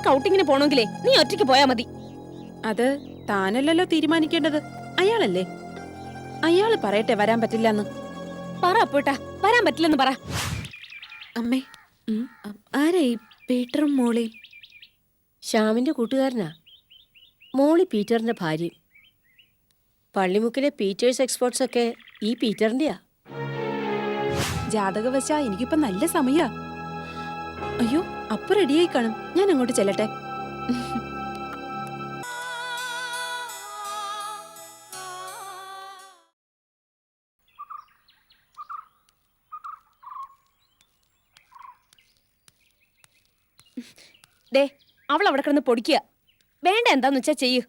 നിനക്ക് ഔട്ടിങ്ങിന് പോണെങ്കിലേ നീ ഒറ്റയ്ക്ക് പോയാ മതി. അത് താനല്ലല്ലോ തീരുമാനിക്കേണ്ടത്. അയാളല്ലേ? അയാൾ പറയട്ടെ വരാൻ പറ്റില്ലെന്ന്. പറ അപ്പോട്ടാ വരാൻ പറ്റില്ലെന്ന് പറ. അമ്മേ ആരെ അ- ഈ പീറ്ററും മോളി? ശ്യാമിന്റെ കൂട്ടുകാരനാ. മോളി പീറ്ററിന്റെ ഭാര്യ. പള്ളിമുക്കിലെ പീറ്റേഴ്സ് എക്സ്പോർട്സ് ഒക്കെ ഈ പീറ്ററിന്റെയാ. ജാതകവശ എനിക്കിപ്പോ നല്ല സമയാ. അയ്യോ അപ്പൊ റെഡിയായി കാണും ഞാൻ അങ്ങോട്ട് ചെല്ലട്ടെ. ദേ അവൾ അവിടെ കിടന്ന് പൊടിക്കുക. വേണ്ട എന്താന്ന് വെച്ചാ ചെയ്യ്.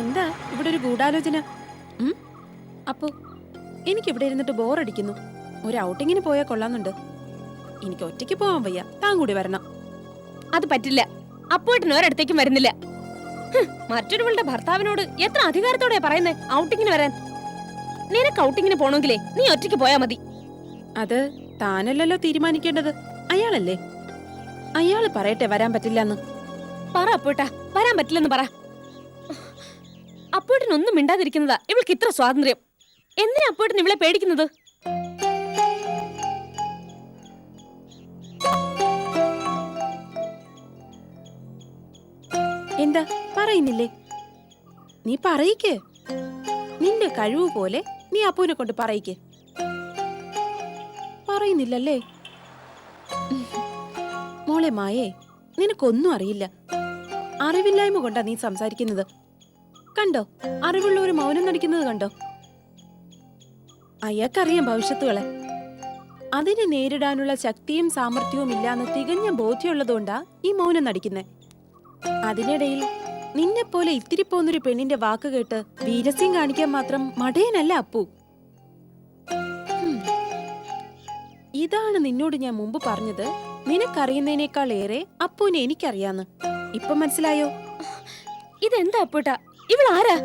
എന്താ? ഇവിടെ ഒരു ഗൂഢാലോചന? അപ്പോ എനിക്ക് ഇവിടെ ഇരുന്നിട്ട് ബോറടിക്കുന്നു. ഒരു ഔട്ടിങ്ങിന് പോയാൽ കൊള്ളാന്നുണ്ട്. എനിക്ക് ഒറ്റയ്ക്ക് പോവാൻ വയ്യ. താൻ കൂടി വരണം. അത് പറ്റില്ല. അപ്പോട്ടിന് ഒരിടത്തേക്കും വരുന്നില്ല. മറ്റൊരുവളുടെ ഭർത്താവിനോട് എത്ര അധികാരത്തോടെ പറയുന്നേ ഔട്ടിങ്ങിന് വരാൻ? നിനക്ക് ഔട്ടിങ്ങിന് പോണെങ്കിലേ നീ ഒറ്റയ്ക്ക് പോയാ മതി. അത് താനല്ലല്ലോ തീരുമാനിക്കേണ്ടത്. അയാളല്ലേ? അയാൾ പറയട്ടെ വരാൻ പറ്റില്ലെന്ന്. പറ അപ്പോട്ടാ വരാൻ പറ്റില്ലെന്ന് പറ. അപ്പോട്ടിനൊന്നും മിണ്ടാതിരിക്കുന്നതാ ഇവൾക്ക് ഇത്ര സ്വാതന്ത്ര്യം. എന്തിനാ അപ്പോട്ടിന് ഇവളെ പേടിക്കുന്നത്? എന്താ? പറയുന്നില്ലേ? നീ പറയിക്കേ. നിന്റെ കഴിവ് പോലെ നീ അപ്പൂനെ കൊണ്ട് പറയിക്കേ. പറയുന്നില്ലല്ലേ? മോളെ മായേ നിനക്കൊന്നും അറിയില്ല. അറിവില്ലായ്മ കൊണ്ടാ നീ സംസാരിക്കുന്നത്. കണ്ടോ? അറിവുള്ള ഒരു മൗനം നടിക്കുന്നത് കണ്ടോ? അയാൾക്കറിയാം ഭവിഷ്യത്തുകളെ. അതിനെ നേരിടാനുള്ള ശക്തിയും സാമർഥ്യവും ഇല്ലാന്ന് തികഞ്ഞ ബോധ്യമുള്ളതുകൊണ്ടാ ഈ മൗനം നടിക്കുന്നേ. അതിനിടയിൽ നിന്നെ പോലെ ഇത്തിരി പോന്നൊരു പെണ്ണിന്റെ വാക്ക് കേട്ട് വീരസ്യം കാണിക്കാൻ മാത്രം മടയനല്ല അപ്പു. ഇതാണ് നിന്നോട് ഞാൻ മുമ്പ് പറഞ്ഞത്. നിനക്കറിയുന്നതിനേക്കാൾ ഏറെ അപ്പുവിനെ എനിക്കറിയാന്ന്. ഇപ്പൊ മനസ്സിലായോ? ഇതെന്താ അപ്പൂട്ടാ? ഇവൾ ആരാ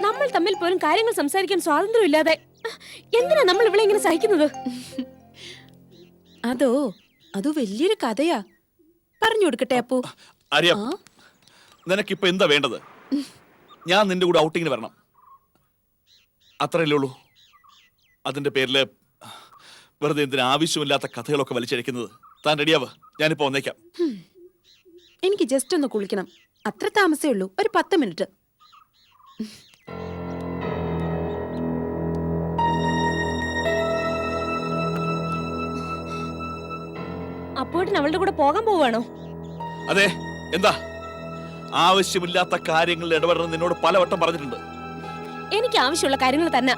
നമ്മൾ തമ്മിൽ പോലും കാര്യങ്ങൾ സംസാരിക്കാൻ സ്വാതന്ത്ര്യമില്ലാതെ എന്തിനാ നമ്മൾ ഇവിടെ ഇങ്ങനെ സഹിക്കുന്നത്? അതോ അത് വലിയൊരു കഥയാ? പറഞ്ഞു കൊടുക്കട്ടെ അപ്പു. അറിയാം നിനക്കിപ്പോ എന്താ വേണ്ടത്? ഞാൻ നിന്റെ കൂടെ ഔട്ടിങ്ങിന് വരണം. അത്രയല്ലേ ഉള്ളൂ. അതിന്റെ പേരിൽ വെറുതെ എന്തിനാ ആവശ്യമില്ലാത്ത കഥകളൊക്കെ വലിച്ചഴിക്കുന്നത്? താൻ റെഡിയാവ്? ഞാനിപ്പോ വന്നേക്കാം. എനിക്ക് ജസ്റ്റ് ഒന്ന് കുളിക്കണം. അത്ര താമസേ ഉള്ളൂ. ഒരു പത്ത് മിനിറ്റ്. അപ്പോട്ടിന് അവളുടെ കൂടെ പോകാൻ പോവാണോ? അതെ എന്താ? ആവശ്യമില്ലാത്ത കാര്യങ്ങളിൽ ഇടപെടണം നിന്നോട് പലവട്ടം പറഞ്ഞിട്ടുണ്ട്. എനിക്ക് ആവശ്യമുള്ള കാര്യങ്ങൾ തന്നെ.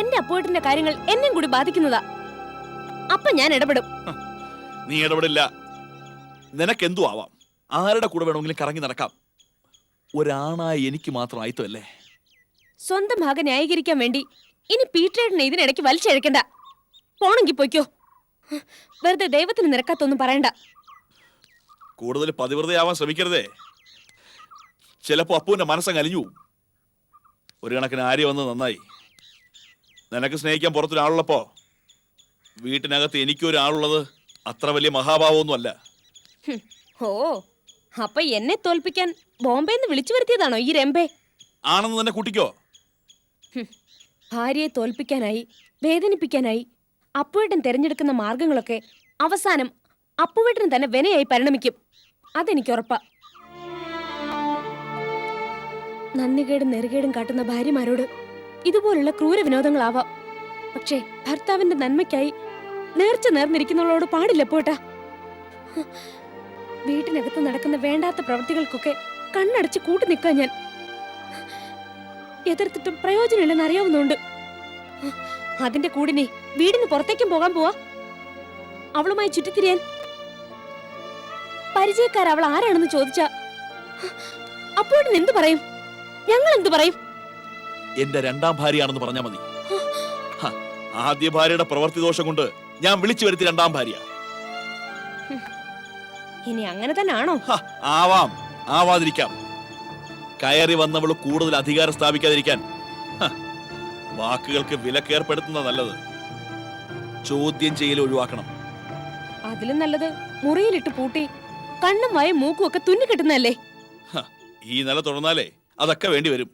എന്റെ അപ്പുവേട്ടന്റെ കാര്യങ്ങൾ എന്നെയും കൂടി ബാധിക്കുന്നതാ. അപ്പൊ ഞാൻ ഇടപെടും. നീ ഇടപെടില്ല. നിനക്ക് എന്തു ആവാം? ആരുടെ കൂടെ വേണമെങ്കിലും കറങ്ങി നടക്കാം. ഒരാണായ എനിക്ക് മാത്രം ആയിത്തല്ലേ സ്വന്തം ഭാഗം ന്യായീകരിക്കാൻ വേണ്ടി ഇനി പീറ്റേട്ടനെ ഇതിനിടയ്ക്ക് വലിച്ചഴക്കണ്ട. പോണെങ്കി പൊയ്ക്കോ. വെറുതെ ദൈവത്തിന് നിരക്കാത്തൊന്നും പറയണ്ട. കൂടുതൽ പതിവ്രതയാവാൻ ശ്രമിക്കരുതേ. ചിലപ്പോ അപ്പുവിന്റെ മനസ്സങ്ങ് അലിഞ്ഞു. ഒരു കണക്കിന് ആര്യ വന്ന് നന്നായി. നിനക്ക് സ്നേഹിക്കാൻ പുറത്തൊരാളുള്ളപ്പോ വീട്ടിനകത്ത് എനിക്കൊരാളുള്ളത് അത്ര വലിയ മഹാഭാവമൊന്നും അല്ല ഓ അപ്പൊ എന്നെ തോൽപ്പിക്കാൻ ബോംബെന്ന് വിളിച്ചു വരുത്തിയതാണോ ഈ രംബെ ആണെന്ന് തന്നെ കൂട്ടിക്കോ. ഭാര്യയെ തോൽപ്പിക്കാനായി വേദനിപ്പിക്കാനായി അപ്പുവേട്ടൻ തിരഞ്ഞെടുക്കുന്ന മാർഗങ്ങളൊക്കെ അവസാനം അപ്പുവേട്ടന് തന്നെ വിനയായി പരിണമിക്കും. അതെനിക്ക് ഉറപ്പാ. നന്ദികേടും നെറുകേടും കാട്ടുന്ന ഭാര്യമാരോട് ഇതുപോലുള്ള ക്രൂര വിനോദങ്ങളാവാം. പക്ഷേ ഭർത്താവിന്റെ നന്മയ്ക്കായി നേർച്ച നേർന്നിരിക്കുന്നവളോട് പാടില്ല പോട്ടാ. വീട്ടിനകത്ത് നടക്കുന്ന വേണ്ടാത്ത പ്രവൃത്തികൾക്കൊക്കെ കണ്ണടച്ച് കൂട്ടി നിൽക്കാൻ ഞാൻ. എതിർത്തിട്ടും പ്രയോജനമില്ലെന്ന് അറിയാവുന്നുണ്ട്. അതിന്റെ കൂടിനെ വീടിന് പുറത്തേക്കും പോകാൻ പോവാ. അവളുമായി ചുറ്റിത്തിരിയാൻ. പരിചയക്കാർ അവൾ ആരാണെന്ന് ചോദിച്ച അപ്പോഴും എന്തു പറയും? ഞങ്ങൾ എന്തു പറയും? എന്റെ രണ്ടാം ഭാര്യയാണെന്ന് പറഞ്ഞാ മതി. ആദ്യ ഭാര്യയുടെ പ്രവൃത്തി ദോഷം കൊണ്ട് ഞാൻ വിളിച്ചു വരുത്തി രണ്ടാം ഭാര്യ. ഇനി അങ്ങനെ തന്നെ ആണോ ആവാം ആവാതിരിക്കാം. കയറി വന്നവൾ കൂടുതൽ അധികാരം സ്ഥാപിക്കാതിരിക്കാൻ വാക്കുകൾക്ക് വിലക്കേർപ്പെടുത്തുന്ന നല്ലത്. ചോദ്യം ചെയ്യൽ ഒഴിവാക്കണം. അതിലും നല്ലത് മുറിയിലിട്ട് പൂട്ടി കണ്ണും വായും മൂക്കും ഒക്കെ തുന്നി കിട്ടുന്നല്ലേ ഈ നില തുടർന്നാലേ അതൊക്കെ വേണ്ടി വരും.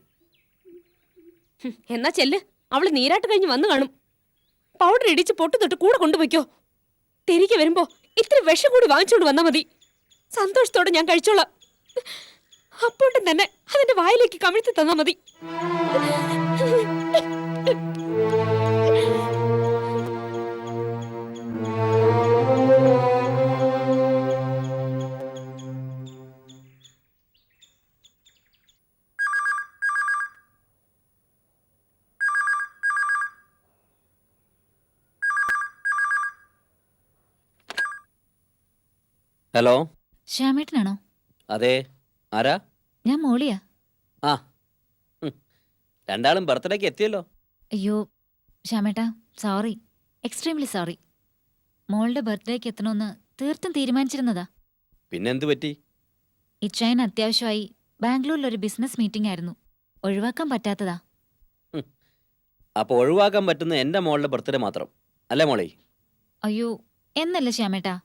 എന്നാ ചെല്ല്. അവൾ നീരാട്ട് കഴിഞ്ഞ് വന്നു കാണും. പൗഡർ ഇടിച്ച് പൊട്ടു തൊട്ട് കൂടെ കൊണ്ടുപോയിക്കോ തിരികെ വരുമ്പോ ഇത്തിരി വിഷം കൂടി വാങ്ങിച്ചുകൊണ്ട് വന്നാ മതി. സന്തോഷത്തോടെ ഞാൻ കഴിച്ചോളാം. അപ്പോട്ടും തന്നെ അതിന്റെ വായിലേക്ക് കമിഴ്ത്തി തന്നാ മതി. ഹലോ? ശ്യാമേട്ടനാണോ? അതെ. ആരാ? ഞാൻ മോളിയാ. ആ. രണ്ടാളും ബർത്ത്ഡേക്ക് എത്തിയല്ലോ. അയ്യോ ശ്യാമേട്ടാ സോറി. Extremely sorry. മോളുടെ ബർത്ത്ഡേക്ക് എത്തണമെന്ന് തീർത്തും തീരുമാനിച്ചിരുന്നതാ. പിന്നെന്ത് പറ്റി? ഇച്ചയൻ അത്യാവശ്യമായി ബാംഗ്ലൂരിൽ ഒരു ബിസിനസ് മീറ്റിംഗ് ആയിരുന്നു. ഒഴിവാക്കാൻ പറ്റാത്തതാ. അപ്പോൾ ഒഴിവാക്കാൻ പറ്റുന്ന എന്റെ മോളുടെ ബർത്ത്ഡേ മാത്രം. അല്ലേ മോളെ? അയ്യോ എന്നല്ല ശ്യാമേട്ടാ.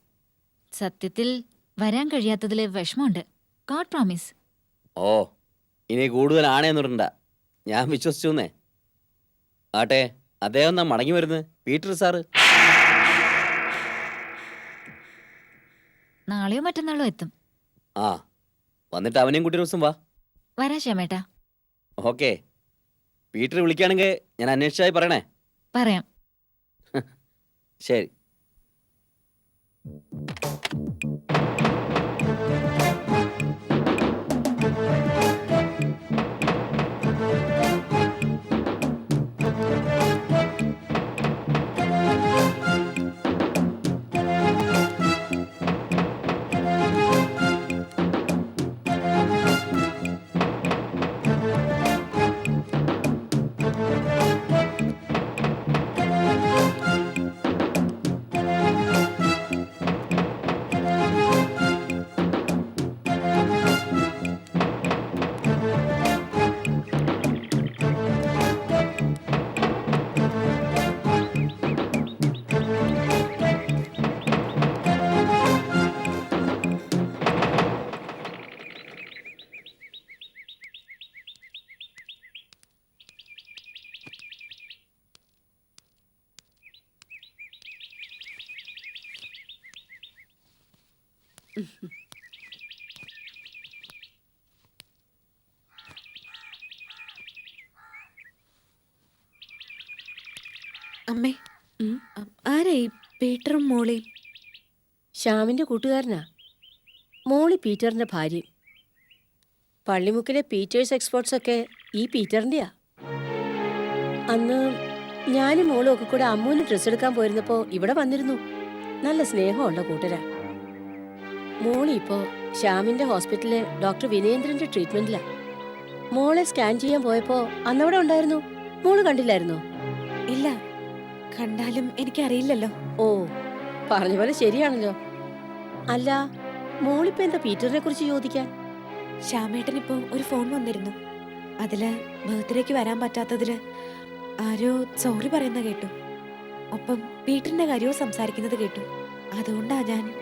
സത്യത്തിൽ വരാൻ കഴിയാത്തതിൽ വിഷമമുണ്ട്. God promise. ഓ ഇനി കൂടുതൽ ആണേന്നിടണ്ട ഞാൻ വിശ്വസിച്ചു വിശ്വസിച്ചുന്നേ. ആട്ടെ അദ്ദേഹം എന്നാ മടങ്ങി വരുന്നത്. Peter sir. നാളെയോ മറ്റന്നാളോ എത്തും. ആ വന്നിട്ട് അവനെയും കൂട്ടി ഒരു ദിവസം വാ. വരാ ശ്യാമേട്ടാ. ഓക്കെ. പീറ്റർ വിളിക്കുകയാണെങ്കിൽ ഞാൻ അന്വേഷിച്ചായി പറയണേ. പറയാം. ശരി. അമ്മേ ആരാ ഈ പീറ്ററും മോളിയും ശ്യാമിന്റെ കൂട്ടുകാരനാ. മോളി പീറ്ററിന്റെ ഭാര്യ. പള്ളിമുക്കിലെ പീറ്റേഴ്സ് എക്സ്പോർട്സ് ഒക്കെ ഈ പീറ്ററിന്റെയാ അന്ന് ഞാനും മോളും ഒക്കെ കൂടെ അമ്മൂന് ഡ്രസ്സ് എടുക്കാൻ പോയിരുന്നപ്പോൾ ഇവിടെ വന്നിരുന്നു. നല്ല സ്നേഹമുള്ള കൂട്ടരാ. മോളി ഇപ്പോ ശ്യാമിന്റെ ഹോസ്പിറ്റലിലെ ഡോക്ടർ വിനേന്ദ്രന്റെ ട്രീറ്റ്മെന്റിലാ. മോളെ സ്കാൻ ചെയ്യാൻ പോയപ്പോ അന്നവിടെ ഉണ്ടായിരുന്നു. മോൾ കണ്ടില്ലായിരുന്നോ? ഇല്ല. കണ്ടാലും എനിക്കറിയില്ലല്ലോ. ഓ പറഞ്ഞ പോലെ ശരിയാണല്ലോ. അല്ല മോളിപ്പോ എന്താ പീറ്ററിനെ കുറിച്ച് ചോദിക്കാൻ? ശ്യാമേട്ടൻ ഇപ്പോ ഒരു ഫോൺ വന്നിരുന്നു. അതിൽ ബർത്ത്ഡേക്ക് വരാൻ പറ്റാത്തതിൽ ആരോ സോറി പറയുന്ന കേട്ടു. ഒപ്പം പീറ്ററിന്റെ കാര്യവും സംസാരിക്കുന്നത് കേട്ടു. അതുകൊണ്ടാ ഞാൻ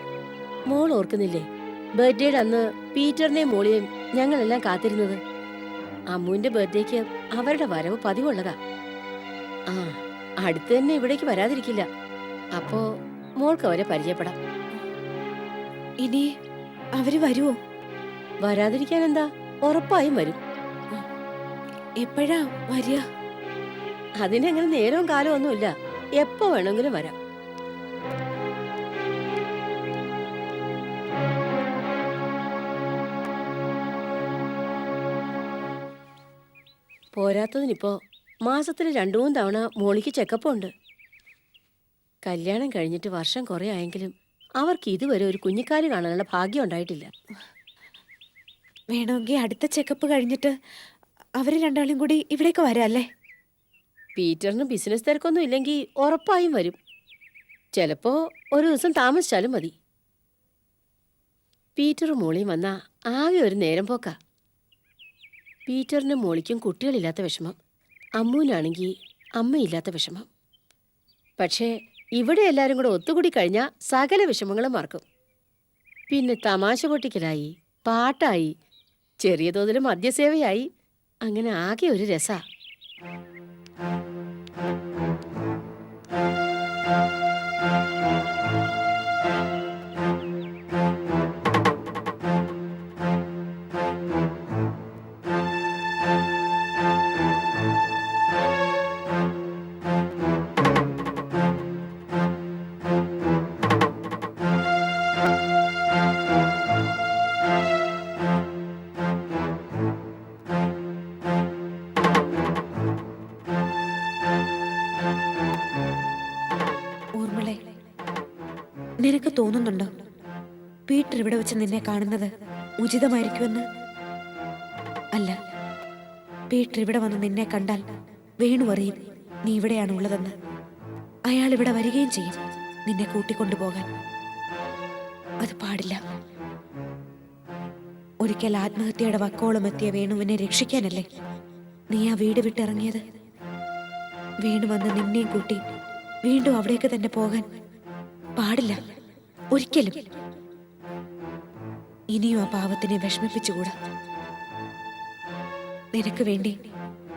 മോൾ ഓർക്കുന്നില്ലേ? ബർത്ത്ഡേയുടെ അന്ന് പീറ്ററിനെയും മോളിയെയും ഞങ്ങളെല്ലാം കാത്തിരുന്നത്. അമ്മുവിന്റെ ബർത്ത്ഡേക്ക് അവരുടെ വരവ് പതിവുള്ളതാ. ആ അടുത്ത് തന്നെ ഇവിടേക്ക് വരാതിരിക്കില്ല. അപ്പോ മോൾക്ക് അവരെ പരിചയപ്പെടാം. ഇനി അവർ വരുമോ വരാതിരിക്കാൻ എന്താ ഉറപ്പായും വരും. എപ്പോഴാ വരിക? അതിനങ്ങനെ നേരവും കാലവും ഒന്നുമില്ല. എപ്പോ വേണമെങ്കിലും വരാം. പോരാത്തതിനിപ്പോ മാസത്തിൽ രണ്ടു മൂന്ന് തവണ മോളിക്ക് ചെക്കപ്പ് ഉണ്ട്. കല്യാണം കഴിഞ്ഞിട്ട് വർഷം കുറെ ആയെങ്കിലും അവർക്ക് ഇതുവരെ ഒരു കുഞ്ഞിക്കാൽ കാണാനുള്ള ഭാഗ്യം ഉണ്ടായിട്ടില്ല. വേണമെങ്കിൽ അടുത്ത ചെക്കപ്പ് കഴിഞ്ഞിട്ട് അവർ രണ്ടാളും കൂടി ഇവിടേക്ക് വരാല്ലേ? പീറ്ററിന് ബിസിനസ് തിരക്കൊന്നും ഇല്ലെങ്കിൽ ഉറപ്പായും വരും. ചിലപ്പോ ഒരു ദിവസം താമസിച്ചാലും മതി. പീറ്ററും മോളിയും വന്നാ ആകെ ഒരു നേരം പോക്കാ. പീറ്ററിനും മോളിക്കും കുട്ടികളില്ലാത്ത വിഷമം. അമ്മൂനാണെങ്കിൽ അമ്മയില്ലാത്ത വിഷമം. പക്ഷേ ഇവിടെ എല്ലാവരും കൂടെ ഒത്തുകൂടി കഴിഞ്ഞാൽ സകല വിഷമങ്ങളും മറക്കും. പിന്നെ തമാശ പൊട്ടിക്കലായി പാട്ടായി ചെറിയ തോതിൽ മദ്യസേവയായി. അങ്ങനെ ആകെ ഒരു രസാ. തോന്നുന്നുണ്ടോ പീറ്റർ ഇവിടെ വെച്ച് നിന്നെ കാണുന്നത് ഉചിതമായിരിക്കുമെന്ന്? അല്ല. പീറ്റർ ഇവിടെ വന്ന് നിന്നെ കണ്ടാൽ വേണു അറിയും നീ ഇവിടെയാണ് ഉള്ളതെന്ന്. അയാൾ ഇവിടെ വരികയും ചെയ്യും നിന്നെ കൂട്ടിക്കൊണ്ടുപോകാൻ. അത് പാടില്ല. ഒരിക്കൽ ആത്മഹത്യയുടെ വക്കോളം എത്തിയ വേണുവിനെ രക്ഷിക്കാനല്ലേ? നീ ആ വീട് വിട്ടിറങ്ങിയത്? വേണു വന്ന് നിന്നെയും കൂട്ടി വീണ്ടും അവിടേക്ക് തന്നെ പോകാൻ പാടില്ല. ഒരിക്കലും. ഇനിയും ആ പാവത്തിനെ വിഷമിപ്പിച്ചുകൂടാ. നിനക്ക് വേണ്ടി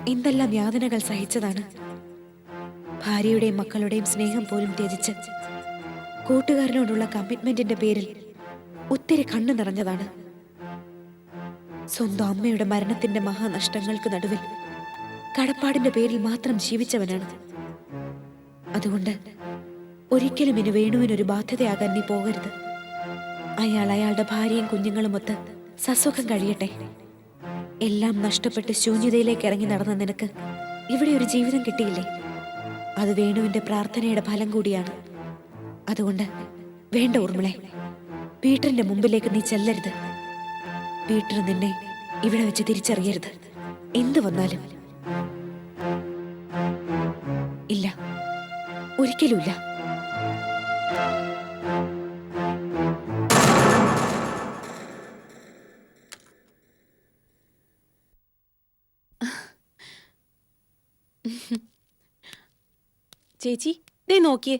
എന്തെല്ലാം യാതനകൾ സഹിച്ചതാണ്. ഭാര്യയുടെയും മക്കളുടെയും സ്നേഹം പോലും ത്യജിച്ച് കൂട്ടുകാരനോടുള്ള കമ്മിറ്റ്മെന്റിന്റെ പേരിൽ ഒത്തിരി കണ്ണു നിറഞ്ഞതാണ്. സ്വന്തം അമ്മയുടെ മരണത്തിന്റെ മഹാനഷ്ടങ്ങൾക്ക് നടുവിൽ കടപ്പാടിന്റെ പേരിൽ മാത്രം ജീവിച്ചവനാണ്. അതുകൊണ്ട് ഒരിക്കലും ഇനി വേണുവിനൊരു ബാധ്യതയാകാൻ നീ പോകരുത്. അയാൾ അയാളുടെ ഭാര്യയും കുഞ്ഞുങ്ങളും കുഞ്ഞുങ്ങളുമൊത്ത് സസുഖം കഴിയട്ടെ. എല്ലാം നഷ്ടപ്പെട്ട് ശൂന്യതയിലേക്ക് ഇറങ്ങി നടന്ന നിനക്ക് ഇവിടെ ഒരു ജീവിതം കിട്ടിയില്ലേ? അത് വേണുവിന്റെ പ്രാർത്ഥനയുടെ ഫലം കൂടിയാണ്. അതുകൊണ്ട് വേണ്ട ഊർമിളെ പീറ്ററിന്റെ മുമ്പിലേക്ക് നീ ചെല്ലരുത്. പീറ്റർ നിന്നെ ഇവിടെ വെച്ച് തിരിച്ചറിയരുത്. എന്തു വന്നാലും. ഇല്ല. ഒരിക്കലുമില്ല. ചേച്ചി ദേ നോക്കിയേ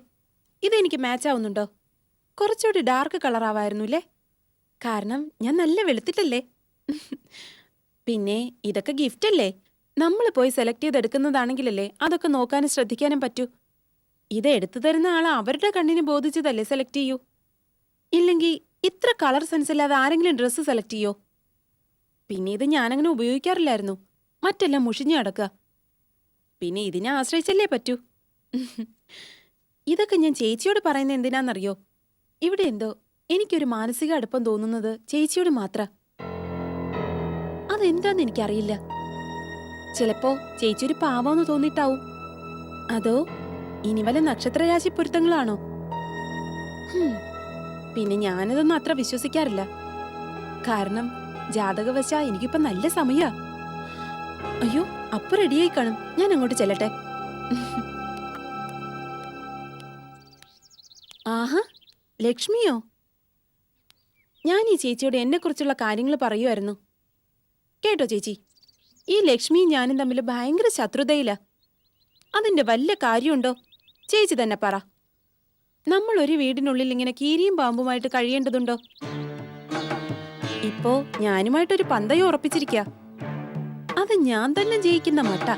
ഇതെനിക്ക് മാച്ച് ആവുന്നുണ്ടോ? കുറച്ചുകൂടി ഡാർക്ക് കളർ ആവായിരുന്നുല്ലേ? കാരണം ഞാൻ നല്ല വെളുത്തിട്ടല്ലേ? പിന്നെ ഇതൊക്കെ ഗിഫ്റ്റ് അല്ലേ? നമ്മൾ പോയി സെലക്ട് ചെയ്തെടുക്കുന്നതാണെങ്കിലല്ലേ അതൊക്കെ നോക്കാനും ശ്രദ്ധിക്കാനും പറ്റൂ. ഇത് എടുത്തു തരുന്ന ആൾ അവരുടെ കണ്ണിന് ബോധിച്ചതല്ലേ സെലക്ട് ചെയ്യൂ? ഇല്ലെങ്കിൽ ഇത്ര കളർ സെൻസ് ഇല്ലാതെ ആരെങ്കിലും ഡ്രസ്സ് സെലക്ട് ചെയ്യോ? പിന്നെ ഇത് ഞാനങ്ങനെ ഉപയോഗിക്കാറില്ലായിരുന്നു. മറ്റെല്ലാം മുഷിഞ്ഞു കിടക്കുക പിന്നെ ഇതിനെ ആശ്രയിച്ചല്ലേ പറ്റൂ? ഇതൊക്കെ ഞാൻ ചേച്ചിയോട് പറയുന്ന എന്തിനാന്നറിയോ? ഇവിടെ എന്തോ എനിക്കൊരു മാനസിക അടുപ്പം തോന്നുന്നത് ചേച്ചിയോട് മാത്ര. അതെന്താന്ന് എനിക്കറിയില്ല. ചിലപ്പോ ചേച്ചി ഒരു പാവമെന്ന് തോന്നിട്ടാവും. അതോ ഇനി വല്ല നക്ഷത്രരാശി പൊരുത്തങ്ങളാണോ? പിന്നെ ഞാനതൊന്നും അത്ര വിശ്വസിക്കാറില്ല. കാരണം ജാതകവശ എനിക്കിപ്പോ നല്ല സമയ. അയ്യോ അപ്പൊ റെഡിയായി കാണും. ഞാൻ അങ്ങോട്ട് ചെല്ലട്ടെ. ആഹാ ലക്ഷ്മിയോ? ഞാൻ ഈ ചേച്ചിയോട് എന്നെക്കുറിച്ചുള്ള കാര്യങ്ങൾ പറയുമായിരുന്നു കേട്ടോ ചേച്ചി ഈ ലക്ഷ്മിയും ഞാനും തമ്മിൽ ഭയങ്കര ശത്രുതയില്ല അതിന്റെ വല്ല കാര്യമുണ്ടോ? ചേച്ചി തന്നെ പറ. നമ്മൾ ഒരു വീടിനുള്ളിൽ ഇങ്ങനെ കീരിയും പാമ്പുമായിട്ട് കഴിയേണ്ടതുണ്ടോ? ഇപ്പോ ഞാനുമായിട്ടൊരു പന്തയം ഉറപ്പിച്ചിരിക്കുക അത് ഞാൻ തന്നെ ജയിക്കുന്ന മട്ട.